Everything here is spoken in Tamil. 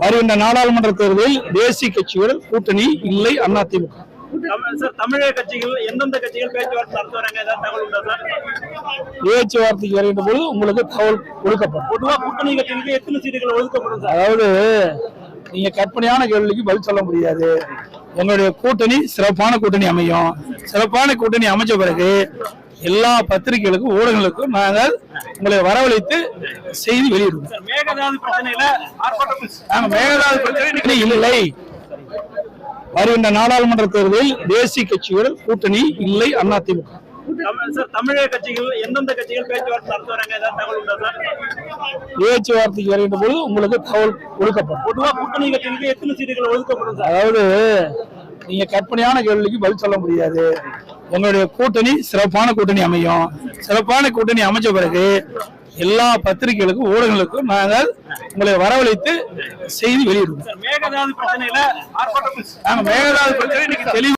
வருகின்ற நாடாளுமன்ற தேர்தலில் தேசிய கட்சிகள் கூட்டணி இல்லை அதிமுக பேச்சுவார்த்தைக்கு வருகின்ற பொழுது உங்களுக்கு தகவல் கொடுக்கப்படும். பொதுவா கூட்டணி கட்சிகளுக்கு எத்தனை சீட்டுகள் ஒதுக்கப்படும் சார்? அதாவது நீங்க கற்பனையான கேள்விக்கு பதில் சொல்ல முடியாது. எங்களுடைய கூட்டணி சிறப்பான கூட்டணி அமையும். சிறப்பான கூட்டணி அமைச்ச பிறகு எல்லா பத்திரிகைகளுக்கும் ஊடகங்களுக்கும் நாங்கள் உங்களை வரவழைத்து செய்தி வெளியிடுவோம். நாங்கள் மேகதாது பிரச்சனை இல்லை. வருகின்ற நாடாளுமன்ற தேர்தலில் தேசிய கட்சிகள் கூட்டணி இல்லை அதிமுக. பேச்சுவார்த்தைக்கு வருகின்ற பொழுது உங்களுக்கு தகவல் கொடுக்கப்படும். அதாவது நீங்க கற்பனையான கேள்விக்கு பதில் சொல்ல முடியாது. எங்களுடைய கூட்டணி சிறப்பான கூட்டணி அமையும். சிறப்பான கூட்டணி அமைச்ச பிறகு எல்லா பத்திரிகைகளுக்கும் ஊடகங்களுக்கும் நாங்கள் உங்களை வரவழைத்து செய்தி வெளியிடுவோம். மேகதாது பிரச்சனையில நாங்கள் மேகதாது பிரச்சனை தெளிவு